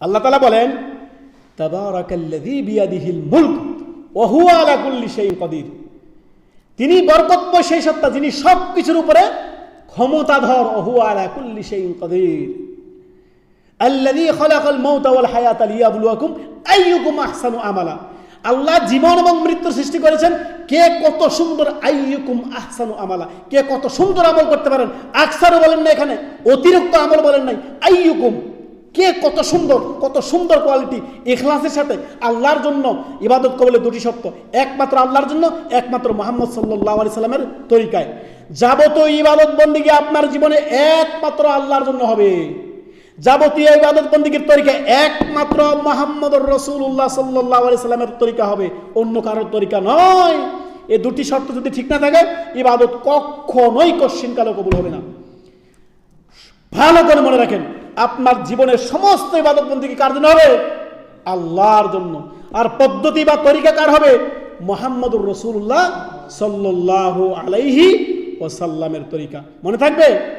আল্লাহ তালা বলেন তিনি বরকতময় সেই সত্তা যিনি সব কিছুর উপরে ক্ষমতাধর ওহু আলা কুল্লি শাইইন কাদির। হায়াতা আহসানু আমালা। আল্লাহ জীবন এবং মৃত্যু সৃষ্টি করেছেন, কে কত সুন্দর আইয়ুকুম আহসানু আমালা, কে কত সুন্দর আমল করতে পারেন। আকসারও বলেন না এখানে, অতিরিক্ত আমল বলেন নাই, আইয়ুকুম। কে কত সুন্দর কত সুন্দর কোয়ালিটি ইখলাসের সাথে আল্লাহর জন্য ইবাদত কবলে দুটি সত্য একমাত্র আল্লাহর জন্য, একমাত্র মোহাম্মদ সাল্লাহ আলি সাল্লামের তরিকায়। যাবতীয় ইবাদত বন্দিকে আপনার জীবনে একমাত্র আল্লাহর জন্য হবে। যাবতীয় ইবাদত বন্দিগির তরিকা একমাত্র মোহাম্মদ রসুল্লাহ সাল্লাহ আলি সাল্লামের তরিকা হবে। অন্য কারোর তরিকা নয়। এই দুটি শর্ত যদি ঠিক না থাকে, ইবাদত কখনোই কশ্চিনকালে কবুল হবে না। ভালো করে মনে রাখেন আপনার জীবনের সমস্ত ইবাদতবন্দি কার জন্য হবে? আল্লাহর জন্য। আর পদ্ধতি বা তরিকা কার হবে? মোহাম্মদুর রসুল্লাহ সাল্লাহ আলাইহি ও সাল্লামের তরিকা। মনে থাকবে?